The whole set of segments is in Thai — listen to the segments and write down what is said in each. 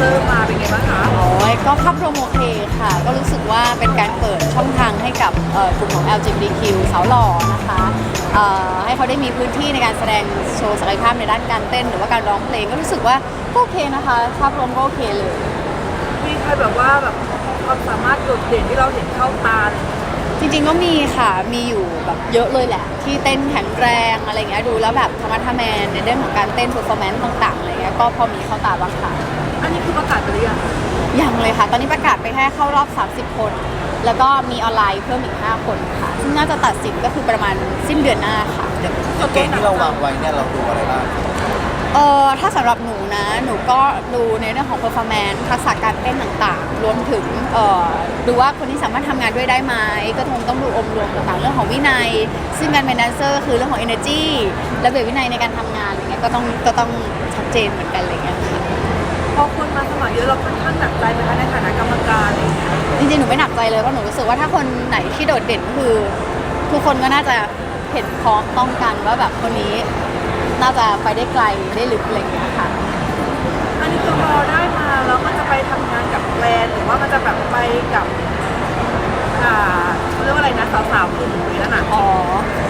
เซอร์มาเป็นไงบ้างคะโอ้ยก็ภาพรวมโอเคค่ะ ก็รู้สึกว่าเป็นการเปิดช่องทางให้กับเอ่อกลุ่มของ LGBTQ สาวหล่อนะคะเอ่อให้เขาได้มีพื้นที่ในการแสดงโชว์ศักยภาพในด้านการเต้น หรือว่าการร้องเพลงก็รู้สึกว่าก็โอเคนะคะภาพรวมก็โอเคเลยมีใครแบบว่าแบบความสามารถโดดเด่นที่เราเห็นเข้าตาเลยจริงๆก็มีค่ะ มีอยู่แบบเยอะเลยแหละ ที่เต้นแข็งแรงอะไรเงี้ยดูแล้วแบบธรรมะทะแมนในเรื่องของการเต้น performance ต่างๆอะไรเงี้ยก็พอมีเข้าตาบ้างค่ะ อันนี้คือประกาศไปหรือยังยังเลยค่ะ ตอนนี้ประกาศไปแค่เข้ารอบ 30 คน แล้วก็มีออนไลน์เพิ่มอีก 5 คนค่ะ ซึ่งน่าจะตัดสินก็คือประมาณสิ้นเดือนหน้าค่ะ อย่างเกณฑ์ที่เราวางไว้เนี่ยเราดูอะไรบ้าง เออถ้าสำหรับหนูนะ หนูก็ดูในเรื่องของ performance ทักษะการเต้นต่างๆ รวมถึงเอ่อดูว่าคนที่สามารถทำงานด้วยได้ไหมก็คงต้องดูองค์รวมต่างๆ เรื่องของวินัย ซึ่งการเป็นแดนเซอร์คือเรื่องของ energy และเบียวินัยในการทำงานอะไรเงี้ยก็ต้องก็ต้องชัดเจนเหมือนกันอะไรเงี้ยค่ะพ อคนมาสมัครเยอะเราค่อนข้างหนักใจไหมคะในฐานะกรรมการอะไรอย่างเงี้ยจริงๆ หนูไม่หนักใจเลยเพราะหนูรู้สึกว่าถ้าคนไหนที่โดดเด่นก็คือทุกคนก็น่าจะเห็นพ้องต้องกันว่าแบบคนนี้น่าจะไปได้ไกลได้ลึกอะไรอย่างเงี้ยค่ะ อันนี้คือพอได้มาแล้วมันจะไปทำงานกับแบรนด์หรือว่ามันจะแบบไปกับอ่า เขาเรียกว่าอะไรนะสาวๆกลุ่มนี้นั่นน่ะอ๋อ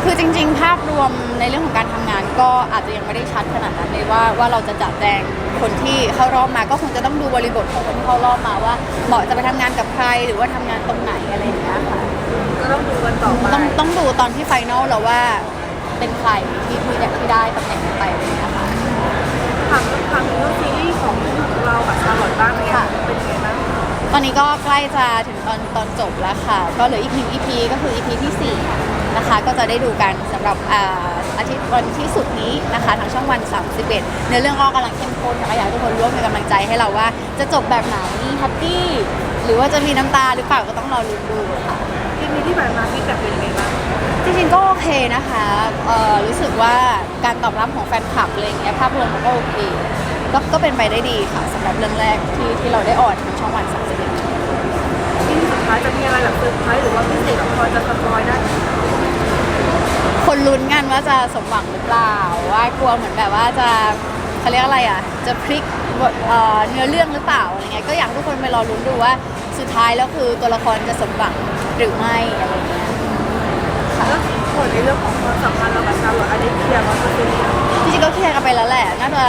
คือจริง ๆ ภาพรวมในเรื่องของการทำงานก็อาจจะยังไม่ได้ชัดขนาดนั้นเลยว่าว่าเราจะจัดแจงคนที่เข้ารอบมาก็คงจะต้องดูบริบทของคนที่เข้ารอบมาว่าเหมาะจะไปทำงานกับใครหรือว่าทำงานตรงไหนอะไรอย่างเงี้ยค่ะ ก็ต้องดูกันต่อไปต้องต้องดูตอนที่ไฟนอลแล้วว่าเป็นใครที่ที่ที่ได้ตำแหน่งนั้นไปอะไรอย่างเงี้ยค่ะ ถามถามถึงเรื่องซีรีส์ของเรากับชาลอตบ้างเป็นไงค่ะ เป็นไงบ้าง ตอนนี้ก็ใกล้จะถึงตอนตอนจบแล้วค่ะ ก็เหลืออีกหนึ่ง EP ก็คือ EP ที่ 4 นะคะ ก็จะได้ดูกันสำหรับอ่าอาทิตย์วันที่สุดนี้นะคะ ทางช่องวัน 31 เนื้อเรื่องก็กำลังเข้มข้นนะคะอยากให้ทุกคนร่วมเป็นกำลังใจให้เราว่าจะจบแบบไหนแฮปปี้หรือว่าจะมีน้ำตาหรือเปล่าก็ต้องรอลุ้นดูค่ะ ทีนี้ที่ผ่านมาฟีดแบ็กเป็นยังไงบ้าง จริงๆก็โอเคนะคะเอ่อรู้สึกว่าการตอบรับของแฟนคลับอะไรอย่างเงี้ยภาพรวมมันก็โอเค ก็ก็เป็นไปได้ดีค่ะสำหรับเรื่องแรกที่ที่เราได้ออนทางช่องวัน31ที่สุดท้ายจะมีอะไรแบบเซอร์ไพรส์หรือว่าพิเศษแบบพอจะสปอยได้ไหมคนลุ้นกันว่าจะสมหวังหรือเปล่าว่ากลัวเหมือนแบบว่าจะเขาเรียกอะไรอะ จะพลิกบทเอ่อเนื้อเรื่องหรือเปล่าอะไรเงี้ยก็อยากให้ทุกคนไปรอลุ้นดูว่าสุดท้ายแล้วคือตัวละครจะสมหวังหรือไม่อะไรเงี้ย แล้วส่วนในเรื่องของความสัมพันธ์เรากับชาลอตอันนี้เคลียร์ร้อยเปอร์เซ็นต์จริงๆ ก็เคลียร์กันไปแล้วแหละ น่าจะ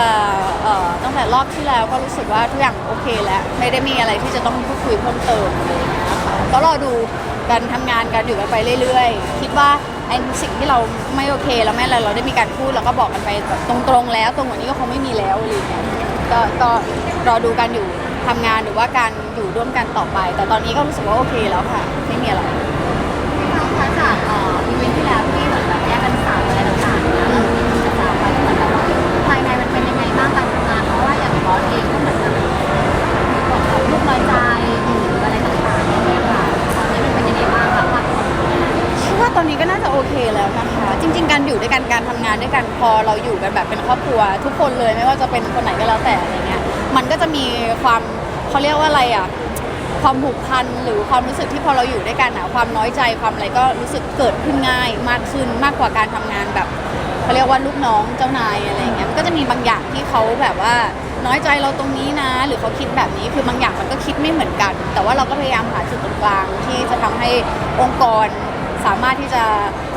เอ่อตั้งแต่รอบที่แล้วก็รู้สึกว่าทุกอย่างโอเคแล้ว ไม่ได้มีอะไรที่จะต้องพูดคุยเพิ่มเติมอะไรอย่างเงี้ยค่ะก็รอดูการทำงานกันอยู่กันไปเรื่อยๆ คิดว่าไอ้สิ่งที่เราไม่โอเคแล้วไม่อะไรเราได้มีการพูดแล้วก็บอกกันไปแบบตรงๆ แล้ว ตรงกว่านี้ก็คงไม่มีแล้วอะไรอย่างเงี้ยก็ก็รอดูกันอยู่ทำงานหรือว่าการอยู่ร่วมกันต่อไป แต่ตอนนี้ก็รู้สึกว่าโอเคแล้วค่ะ ไม่มีอะไรคะจากเอ่อ ตอนนี้ก็น่าจะโอเคแล้วนะคะ จริง ๆ การอยู่ด้วยกันการทำงานด้วยกันพอเราอยู่กันแบบเป็นครอบครัว ทุกคนเลยไม่ว่าจะเป็นคนไหนก็แล้วแต่อะไรเงี้ยมันก็จะมีความเขาเรียกว่าอะไรอะความผูกพันหรือความรู้สึกที่พอเราอยู่ด้วยกันอะความน้อยใจความอะไรก็รู้สึกเกิดขึ้นง่าย มากขึ้นมากกว่าการทำงานแบบเขาเรียกว่าลูกน้องเจ้านายอะไรเงี้ยมันก็จะมีบางอย่างที่เขาแบบว่าน้อยใจเราตรงนี้นะ หรือเขาคิดแบบนี้คือบางอย่างมันก็คิดไม่เหมือนกัน แต่ว่าเราก็พยายามหาจุดตรงกลางที่จะทำให้องค์กร สามารถที่จะ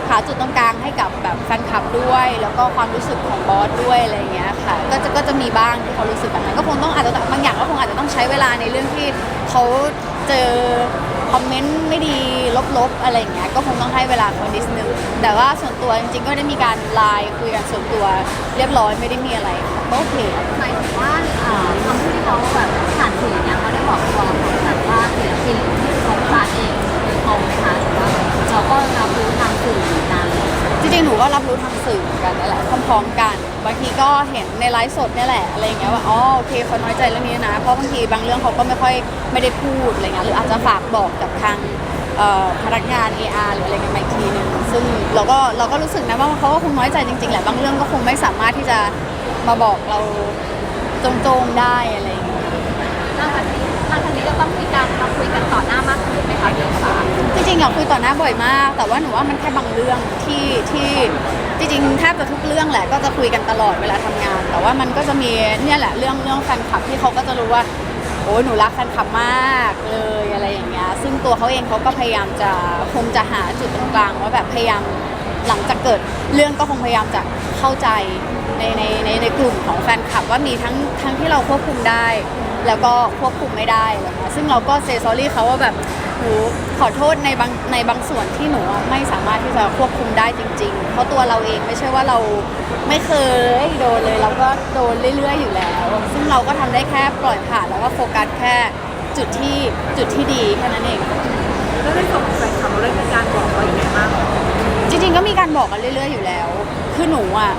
หาจุดตรงกลางให้กับแบบแฟนคลับด้วย แล้วก็ความรู้สึกของบอสด้วยอะไรอย่างเงี้ยค่ะก็จะก็จะมีบ้างที่เขารู้สึกแบบนั้นก็คงต้องอาจจะบางอย่างก็คงอาจจะต้องใช้เวลาในเรื่องที่เขาเจอคอมเมนต์ไม่ดีลบๆอะไรอย่างเงี้ยก็คงต้องให้เวลาเขานิดนึงแต่ว่าส่วนตัวจริงๆก็ได้มีการไลน์คุยกันส่วนตัวเรียบร้อยไม่ได้มีอะไรก็โอเคหมายถึงว่าคำพูด ก็เห็นในไลฟ์สดเนี่ยแหละอะไรอย่างเงี้ยว่าอ๋อโอเคเขาน้อยใจเรื่องนี้นะเพราะบางทีบางเรื่องเขาก็ไม่ค่อยไม่ได้พูดอะไรเงี้ยหรืออาจจะฝากบอกกับทางเอ่อพนักงาน AR หรืออะไรเงี้ยมาอีกทีหนึงซึ่งเราก็เราก็รู้สึกนะว่าเขาก็คงน้อยใจจริงๆแหละบางเรื่องก็คงไม่สามารถที่จะมาบอกเราตรงๆได้อะไรอย่างเงี้ยหลังจากนี้หลังจากนี้จะต้องมีการมาคุยกันต่อหน้ามากขึ้นไหมคะเดี๋ยวค่ะจริงๆอยากคุยต่อหน้าบ่อยมาก แต่ว่าหนูว่ามันแค่บางเรื่องที่ที่ จริงๆแทบจะทุกเรื่องแหละก็จะคุยกันตลอดเวลาทำงาน แต่ว่ามันก็จะมีเนี่ยแหละเรื่องเรื่องแฟนคลับที่เขาก็จะรู้ว่าโอ้ยหนูรักแฟนคลับมากเลยอะไรอย่างเงี้ยซึ่งตัวเขาเองเขาก็พยายามจะคงจะหาจุดตรงกลางว่าแบบพยายามหลังจากเกิดเรื่องก็คงพยายามจะเข้าใจในในในในกลุ่มของแฟนคลับว่ามีทั้งทั้งที่เราควบคุมได้ แล้วก็ควบคุมไม่ได้อะไรเงี้ยซึ่งเราก็เซซอรี่เขาว่าแบบ หนูขอโทษในบางในบางส่วนที่หนูอะไม่สามารถที่จะควบคุมได้จริง ๆ เพราะตัวเราเองไม่ใช่ว่าเราไม่เคยโดนเลยเราก็โดนเรื่อย ๆ อยู่แล้ว ซึ่งเราก็ทำได้แค่ปล่อยผ่านแล้วก็โฟกัสแค่จุดที่จุดที่ดีแค่นั้นเอง แล้วในส่วนของแฟนคลับเราได้มีการบอกว่าอย่างไรบ้างจริงๆก็มีการบอกกันเรื่อย ๆ อยู่แล้ว คือหนูอะ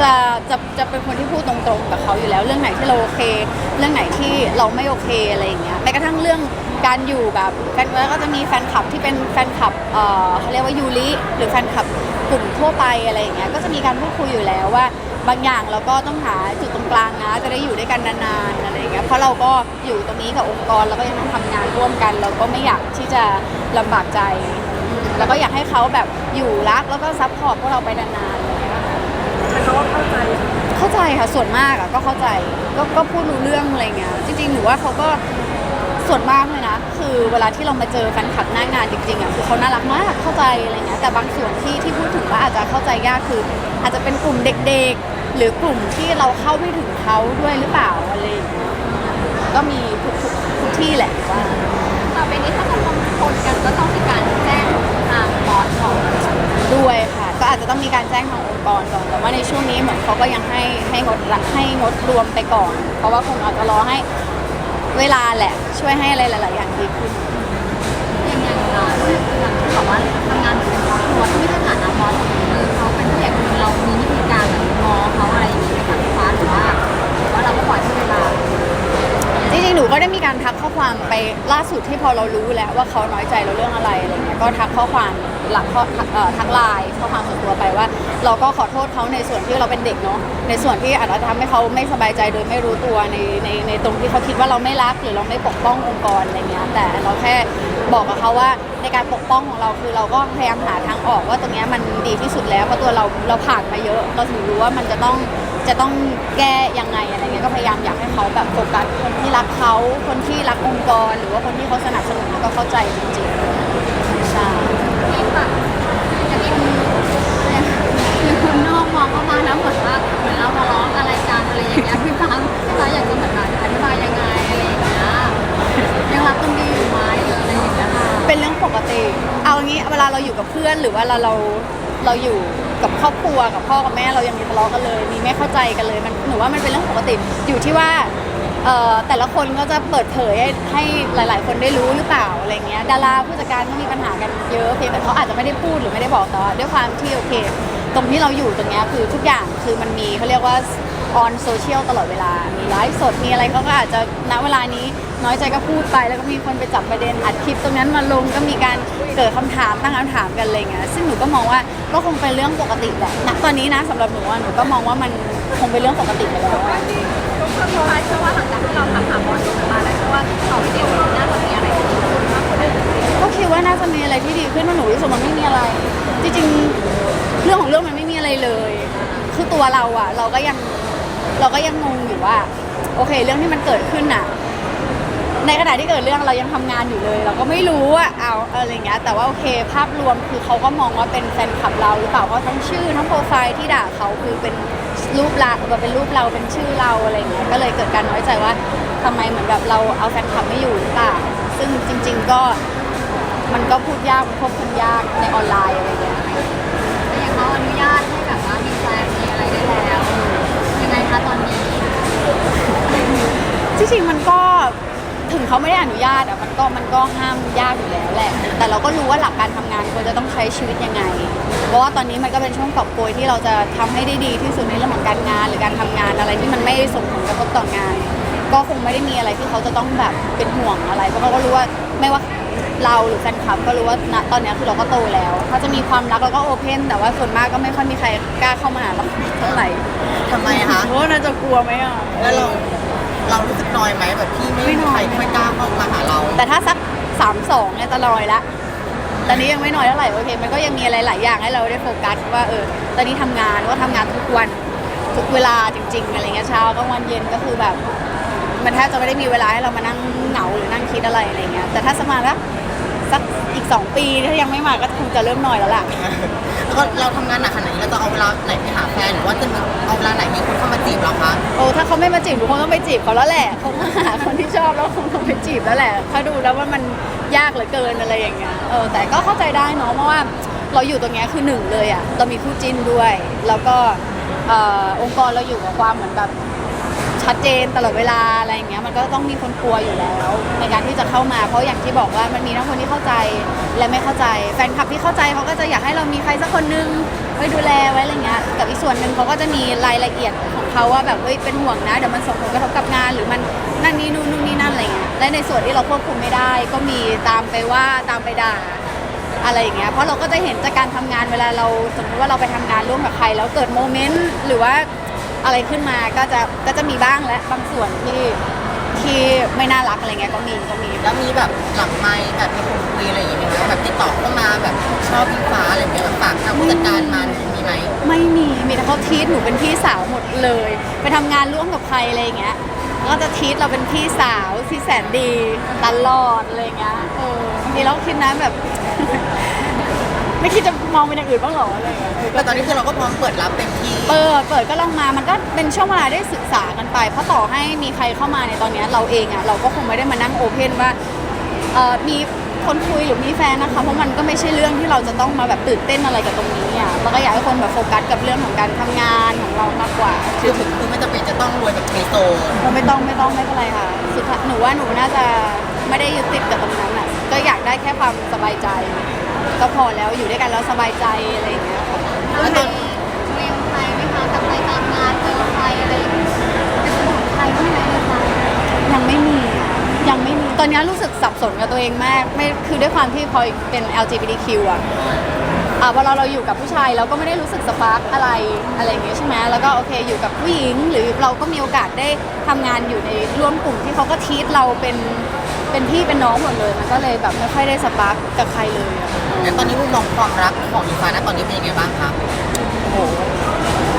จะจะจะเป็นคนที่พูดตรงๆกับเขาอยู่แล้ว เรื่องไหนที่เราโอเค เรื่องไหนที่เราไม่โอเคอะไรอย่างเงี้ยแม้กระทั่งเรื่อง การอยู่แบบกันแล้วก็จะมีแฟนคลับที่เป็นแฟนคลับเอ่อเขาเรียกว่ายูริหรือแฟนคลับกลุ่มทั่วไปอะไรอย่างเงี้ยก็จะมีการพูดคุยอยู่แล้วว่า บางอย่างเราก็ต้องหาจุดตรงกลางนะ จะได้อยู่ด้วยกันนานๆอะไรอย่างเงี้ยเพราะเราก็อยู่ตรงนี้กับองค์กรแล้วก็ยังต้องทำงานร่วมกัน เราก็ไม่อยากที่จะลำบากใจแล้วก็อยากให้เขาแบบอยู่รักแล้วก็ซัพพอร์ตพวกเราไปนานๆอะไรอย่างเลยนะคะใช้คำว่าเข้าใจเข้าใจค่ะส่วนมากอะก็เข้าใจก็ก็พูดรู้เรื่องอะไรเงี้ยจริงๆหนูว่าเขาก็ ส่วนมากเลยนะ คือเวลาที่เรามาเจอแฟนคลับหน้างานจริงๆอะคือเขาน่ารักมากเข้าใจอะไรเงี้ยแต่บางส่วนที่ที่พูดถึงว่าอาจจะเข้าใจยากคือ อาจจะเป็นกลุ่มเด็กๆ หรือกลุ่มที่เราเข้าไม่ถึงเขาด้วยหรือเปล่าอะไรอย่างเงี้ยก็มีทุกทุกทุกที่แหละว่าต่อไปนี้ถ้าจะลงคนกันก็ต้องมีการแจ้งทางบอสก่อนด้วยค่ะ ก็อาจจะต้องมีการแจ้งทางองค์กรก่อนแต่ว่าในช่วงนี้เหมือนเขาก็ยังให้ให้งดให้งดรวมไปก่อน เพราะว่าคงอาจจะรอให้ เวลาแหละช่วยให้อะไรหลาย ๆ อย่างดีขึ้น อย่างอย่างเราอย่างที่บอกว่าทำงานเหมือนเป็นครอบครัวที่ไม่ได้ฐานะบอสคือเขาเป็นผู้ใหญ่คนหนึงเรามีวิธีการแบบงอเขาอะไรอย่างนี้ไหมคะพี่ฟ้าหรือว่าหรือว่าเราก็ปล่อยให้เวลา จริงๆ หนูก็ได้มีการทักข้อความไปล่าสุดที่พอเรารู้แล้วว่าเขาน้อยใจเราเรื่องอะไรอะไรเงี้ยก็ทักข้อความ หลักข้อเอ่อทักไลน์ข้อความส่วนตัวไปว่า เราก็ขอโทษเขาในส่วนที่เราเป็นเด็กเนาะในส่วนที่อาจจะทำให้เขาไม่สบายใจโดยไม่รู้ตัวในในในตรงที่เขาคิดว่าเราไม่รักหรือเราไม่ปกป้ององค์กรอะไรเงี้ยแต่เราแค่บอกกับเขาว่าในการปกป้องของเราคือเราก็พยายามหาทางออกว่าตรงเนี้ยมันดีที่สุดแล้วเพราะตัวเราเราผ่านมาเยอะ เราถึงรู้ว่ามันจะต้องจะต้องแก้ยังไงอะไรเงี้ยก็พยายามอยากให้เขาแบบโฟกัสคนที่รักเขาคนที่รักองค์กร หรือว่าคนที่เขาสนับสนุนแล้วก็เข้าใจจริงๆใช่ มีแบบอย่างนี้มีคนนอกมองเข้ามาแล้วเหมือนว่าเหมือนเราทะเลาะอะไรกันอะไรอย่างเงี้ยพี่ฟังพี่ฟ้าอยากจะเหมือนแบบอธิบายยังไงอะไรอย่างเงี้ยยังรักกันดีอยู่ไหมหรืออะไรอย่างเงี้ยค่ะเป็นเรื่องปกติ เอางี้เวลาเราอยู่กับเพื่อนหรือว่าเราเราเราอยู่กับครอบครัวกับพ่อกับแม่เรายังมีทะเลาะกันเลย มีไม่เข้าใจกันเลยมันหนูว่ามันเป็นเรื่องปกติอยู่ที่ว่า เอ่อแต่ละคนก็จะเปิดเผยให้ให้หลาย ๆ คนได้รู้หรือเปล่าอะไรเงี้ยดาราผู้จัดการก็มีปัญหากันเยอะเพียงแต่เขาอาจจะไม่ได้พูดหรือไม่ได้บอกแต่ว่าด้วยความที่โอเค ตรงที่เราอยู่ตรงเนี้ยคือทุกอย่างคือมันมีเขาเรียกว่าออนโซเชียลตลอดเวลา มีไลฟ์สด มีอะไรเขาก็อาจจะณเวลานี้น้อยใจก็พูดไปแล้วก็มีคนไปจับประเด็นอัดคลิปตรงนั้นมาลงก็มีการเกิดคำถามตั้งคำถามกันอะไรเงี้ยซึ่งหนูก็มองว่าก็คงเป็นเรื่องปกติแหละณตอนนี้นะสำหรับหนูอะหนูก็มองว่ามันคงเป็นเรื่องปกติไปแล้ว อะทุกคนรู้ไหมเชื่อว่าหลังจากที่เราทำหาหมอดูมาแล้วเชื่อว่าต่อไปเดี๋ยวน่าจะมีอะไรที่ดีขึ้นมากกว่าเดิมก็คิดว่าน่าจะมีอะไรที่ดีขึ้นเพราะหนูรู้สึกมันไม่มีอะไร จริงๆเรื่องของเรื่องมันไม่มีอะไรเลย คือตัวเราอะเราก็ยังเราก็ยังงงอยู่ว่า โอเค เรื่องที่มันเกิดขึ้นอะในขณะที่เกิดเรื่องเรายังทำงานอยู่เลย เราก็ไม่รู้อะเอาอะไรเงี้ยแต่ว่าโอเค ภาพรวมคือเขาก็มองว่าเป็นแฟนคลับเราหรือเปล่าเพราะทั้งชื่อทั้งโปรไฟล์ที่ด่าเขาคือเป็น รูปเราแบบเป็นรูปเราเป็นชื่อเราอะไรเงี้ยก็เลยเกิดการน้อยใจว่าทำไมเหมือนแบบเราเอาแฟนคลับไม่อยู่หรือเปล่าซึ่งจริง ๆก็มันก็พูดยากมันควบคุมยากในออนไลน์อะไรเงี้ยแต่ยังเขาอนุญาตให้แบบว่ามีแฟนมีอะไรได้แล้วยังไงคะตอนนี้ ที่จริงมันก็ ถึงเขาไม่ได้อนุญาตอะมันก็มันก็ห้ามยากอยู่แล้วแหละ แต่เราก็รู้ว่าหลักการทำงานควรจะต้องใช้ชีวิตยังไง เพราะว่าตอนนี้มันก็เป็นช่วงกอบโกยที่เราจะทำให้ได้ดีที่สุดในเรื่องของการงาน หรือการทำงานอะไรที่มันไม่ส่งผลกระทบต่องาน ก็คงไม่ได้มีอะไรที่เขาจะต้องแบบเป็นห่วงอะไร เพราะเขาก็รู้ว่าไม่ว่าเราหรือแฟนคลับก็รู้ว่าณตอนนี้คือเราก็โตแล้ว ถ้าจะมีความรักเราก็โอเพนแต่ว่าส่วนมากก็ไม่ค่อยมีใครกล้าเข้ามาหาเราเท่าไหร่ทำไมอะคะโอ้น่าจะกลัวไหมอะ แล้วเรา เรารู้สึกน้อยไหมแบบที่ไม่ไม่มีน้อยใครไม่กล้าเข้ามาหาเราแต่ถ้าสักสามสองเนี่ยจะลอยละ ตอนนี้ยังไม่น้อยเท่าไหร่โอเค มันก็ยังมีอะไรหลายอย่างให้เราได้โฟกัสว่าเออ ตอนนี้ทำงานว่าทำงานทุกวันทุกเวลาจริง ๆ อะไรเงี้ยเช้ากลางวันเย็นก็คือแบบมมันแทบจะไม่ได้มีเวลาให้เรามานั่งเหงาหรือนั่งคิดอะไรอะไรเงี้ยแต่ถ้าสมาแล้ว สักอีก 2 ปีถ้ายังไม่มาก็คงจะเริ่มหน่อยแล้วล่ะ แล้วก็เราทำงานหนักขนาดนี้เราจะเอาเวลาไหนไปหาแฟนหรือว่าจะมีเอาเวลาไหนให้คนเข้ามาจีบเราคะโอ้ถ้าเขาไม่มาจีบหนูคงต้องไปจีบเขาแล้วแหละเขามาหาคนที่ชอบแล้วคงต้องไปจีบแล้วแหละถ้าดูแล้วว่ามันยากเหลือเกินอะไรอย่างเงี้ยเออแต่ก็เข้าใจได้เนาะเพราะว่าเราอยู่ตรงเนี้ยคือหนึ่งเลยอะเรามีคู่จิ้นด้วย แล้วก็เอ่อองค์กรเราอยู่กับความเหมือนแบบ ชัดเจนตลอดเวลาอะไรอย่างเงี้ยมันก็ต้องมีคนกลัวอยู่แล้ว ในการที่จะเข้ามาเพราะอย่างที่บอกว่ามันมีทั้งคนที่เข้าใจและไม่เข้าใจ แฟนคลับที่เข้าใจเขาก็จะอยากให้เรามีใครสักคนนึงไว้ดูแลไว้อะไรเงี้ยกับอีกส่วนหนึ่งเขาก็จะมีรายละเอียดของเขาว่าแบบเฮ้ยเป็นห่วงนะเดี๋ยวมันส่งผลกระทบกับงาน หรือมันนั่นนี่นู่นนู่นนี่นั่นอะไรเงี้ยและในส่วนที่เราควบคุมไม่ได้ ก็มีตามไปว่าตามไปด่าอะไรอย่างเงี้ยเพราะเราก็จะเห็นจากการทำงานเวลาเราสมมติว่าเราไปทำงานร่วมกับใคร แล้วเกิดโมเมนต์หรือว่า อะไรขึ้นมาก็จะก็จะมีบ้างและบางส่วนที่ที่ไม่น่ารักอะไรเงี้ยก็มีก็มี แล้วมีแบบหลังไมค์แบบมีคนคุยอะไรอย่างเงี้ยไหมแบบติดต่อเข้ามาแบบชอบพิงฟ้าอะไรอย่างเงี้ยแบบฝากทางผู้จัดการมามีไหมไม่มีมีแต่เขาทีทหนูเป็นพี่สาวหมดเลย ไปทำงานร่วมกับใครอะไรอย่างเงี้ยก็จะทีทเราเป็นพี่สาวที่แสนดีตลอดอะไรเงี้ยเออบางทีเราก็คิดนะแบบ ไม่คิดจะมองเป็นอย่างอื่นบ้างเหรออะไรเงี้ยเออก็แต่ตอนนี้คือเราก็พร้อมเปิดรับเต็มที่ เปิด เปิดก็ลองมา มันก็เป็นช่วงเวลาได้ศึกษากันไป เพราะต่อให้มีใครเข้ามาในตอนเนี้ยเราเองอะเราก็คงไม่ได้มานั่งโอเพนว่าเออมีคนคุยหรือมีแฟนนะคะ เพราะมันก็ไม่ใช่เรื่องที่เราจะต้องมาแบบตื่นเต้นอะไรกับตรงนี้อะเราก็อยากให้คนแบบโฟกัสกับเรื่องของการทำงานของเรามากกว่า คือถึงคือไม่จำเป็นจะต้องรวยแบบเทโซเราไม่ต้องไม่ต้องไม่เป็นไรค่ะสุดท้ายหนูว่าหนูน่าจะไม่ได้ยึดติดกับตรงนั้นอะก็อยากได้แค่ความสบายใจ ก็พอแล้วอยู่ด้วยกันแล้วสบายใจอะไรอย่างเงี้ยค่ะแล้วตอนเรียนใครไหมคะกับใครตามงานเจอใครอะไรอย่างเงี้ยเป็นของใครบ้างไหมคะยังไม่มีอะยังไม่มีตอนนี้รู้สึกสับสนกับตัวเองมากไม่คือด้วยความที่พลอยเป็น LGBTQ อะอ่าพอเราเราอยู่กับผู้ชายเราก็ไม่ได้รู้สึกสปาร์กอะไรอะไรอย่างเงี้ยใช่ไหมแล้วก็โอเคอยู่กับผู้หญิง หรือเราก็มีโอกาสได้ทำงานอยู่ในร่วมกลุ่มที่เขาก็ทีทเราเป็นเป็นพี่เป็นน้องหมดเลย มันก็เลยแบบไม่ค่อยได้สปาร์กกับใครเลยอะ งั้นตอนนี้มุมมองความรักของอิงฟ้านะตอนนี้เป็นยังไงบ้างคะ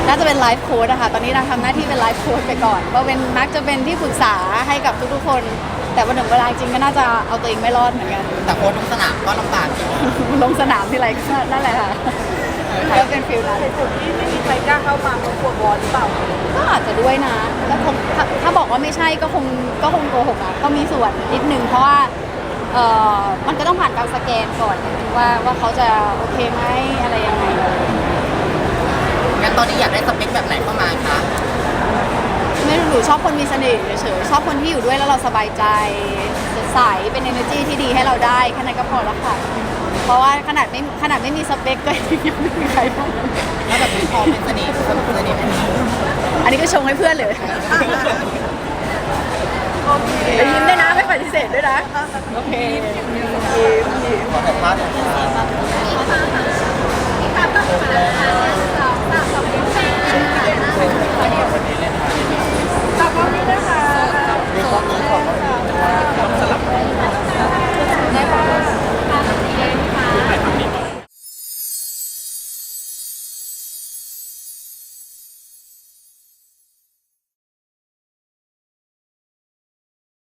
น่าจะเป็นไลฟ์โค้ดอะค่ะ ตอนนี้เราทำหน้าที่เป็นไลฟ์โค้ดไปก่อนเพราะเป็นมักจะเป็นที่ปรึกษาให้กับทุกๆคน แต่วันหนึ่งเวลาจริงก็น่าจะเอาตัวเองไม่รอดเหมือนกัน แต่โค้ชทุกสนามก็ลำบากอยู่ลงสนามที่ไรก็นั่นแหละค่ะก็เป็นฟิลนั้นเหตุผลที่ไม่มีใครกล้าเข้ามาเพราะกลัวบอลหรือเปล่าก็อาจจะด้วยนะก็คงถ้าถ้าบอกว่าไม่ใช่ก็คงก็คงโกหกอะก็มีส่วนนิดนึงเพราะว่าเออมันก็ต้องผ่านการสแกนก่อน ว่าว่าเขาจะโอเคไหมอะไรยังไง งั้นตอนนี้อยากได้สเปคแบบไหนเข้ามาคะ ไม่รู้หนูชอบคนมีเสน่ห์เฉยๆชอบคนที่อยู่ด้วยแล้วเราสบายใจสดใสเป็น energy ที่ดีให้เราได้แค่นั้นก็พอแล้วค่ะ เพราะว่าขนาดไม่ขนาดไม่มีสเปคก็ยังไม่มีใครบ้างแล้วแบบพอเป็นเสน่ห์คนเป็นเสน่ห์ไหมคะอันนี้ก็ชงให้เพื่อนเลยโอเค ยิ้มด้วยนะไม่ปฏิเสธด้วยนะ โอเคยิ้มยิ้มขอสัมภาษณ์หน่อย